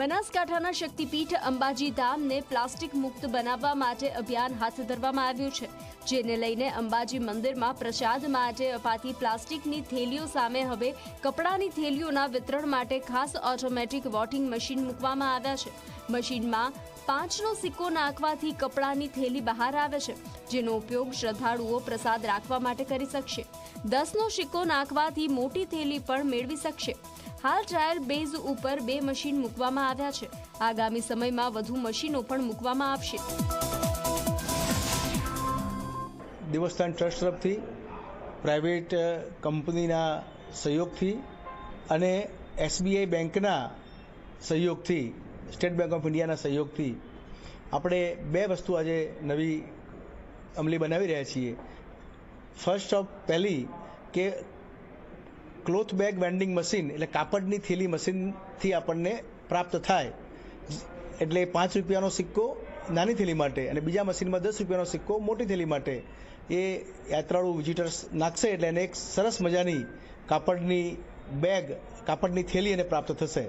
બનાસકાંઠાના શક્તિપીઠ અંબાજી ધામને પ્લાસ્ટિક મુક્ત બનાવવા માટે અભિયાન હાથ ધરવામાં આવ્યું છે, જેને લઈને અંબાજી મંદિરમાં પ્રસાદ માટે અપાતી પ્લાસ્ટિકની થેલીઓ સામે હવે કપડાની થેલીઓના વિતરણ માટે ખાસ ઓટોમેટિક વોટિંગ મશીન મૂકવામાં આવ્યા છે. મશીનમાં પાંચનો સિક્કો નાખવાથી કપડાની થેલી બહાર આવે છે, જેનો ઉપયોગ શ્રદ્ધાળુઓ પ્રસાદ રાખવા માટે કરી શકશે. દસનો સિક્કો નાખવાથી મોટી થેલી પણ મેળવી શકશે. હાલ ટ્રાયલ બેઝ ઉપર બે મશીન મૂકવામાં આવ્યા છે. આગામી સમયમાં વધુ મશીનો પણ મૂકવામાં આવશે. દેવસ્થાન ટ્રસ્ટ તરફથી, પ્રાઇવેટ કંપનીના સહયોગથી અને એસબીઆઈ બેંકના સહયોગથી સ્ટેટ બેંક ઓફ ઇન્ડિયાના સહયોગથી આપણે બે વસ્તુ આજે નવી અમલી બનાવી રહ્યા છીએ. ફર્સ્ટ ઓફ પહેલી કે ક્લોથ બેગ વેન્ડિંગ મશીન એટલે કાપડની થેલી મશીનથી આપણને પ્રાપ્ત થાય. એટલે પાંચ રૂપિયાનો સિક્કો નાની થેલી માટે અને બીજા મશીનમાં દસ રૂપિયાનો સિક્કો મોટી થેલી માટે. એ યાત્રાળુ વિઝિટર્સ નાખશે એટલે એને એક સરસ મજાની કાપડની બેગ કાપડની થેલી એને પ્રાપ્ત થશે.